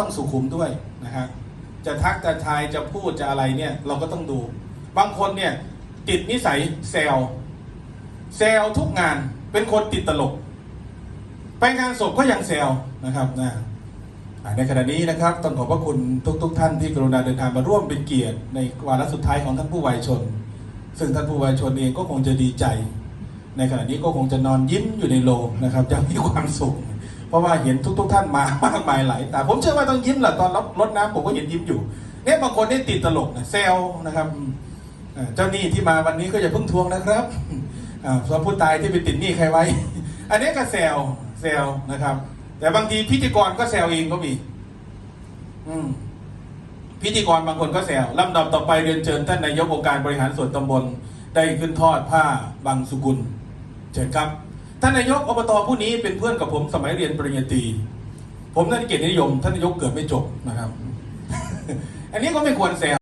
ต้องสุขุมด้วยนะฮะจะทักจะทายจะพูดจะอะไรเนี่ยเราก็ต้องดู บางคนเนี่ยติดนิสัยแซวแซวทุกงานเป็นคนติดตลก ไปงานศพก็ยังแซวนะครับนะในขณะนี้นะครับต้องขอบพระคุณทุกๆทท่านที่กรุณาเดินทางมาร่วมเป็นเกียรติ ในวาระสุดท้ายของท่านผู้วายชน ซึ่งท่านผู้วายชนเองก็คงจะดีใจ ในขณะนี้ก็คงจะนอนยิ้มอยู่ในโรงนะครับยังมีความสุข เพราะว่าเห็นทุก ๆ ท่านมามากมายหลายตาผมเชื่อว่าต้องยิ้มแหละตอนรับรดน้ำผมก็เห็นยิ้มอยู่เนี่ยบางคนนี่ติดตลกนะแซวนะครับเจ้าหนี้ที่มาวันนี้ก็อย่าเพิ่งทวงนะครับอ่าส่วนผู้ตายที่ไปติดหนี้ใครไว้ อันนี้ก็แซวแซวนะครับ แต่บางทีพิธีกรก็แซวเองก็มี อืมพิธีกรบางคนก็แซวลำดับต่อไปเรียนเชิญท่านนายกองค์การบริหารส่วนตำบล ได้ขึ้นทอดผ้าบางสุกุล เชิญครับ ท่านนายกอบตผู้นี้เป็นเพื่อนกับผมสมัยเรียนปริญญาตรี ผมนักเกียรตินิยม ท่านนายกเกิดไม่จบนะครับ อันนี้ก็ไม่ควรแซว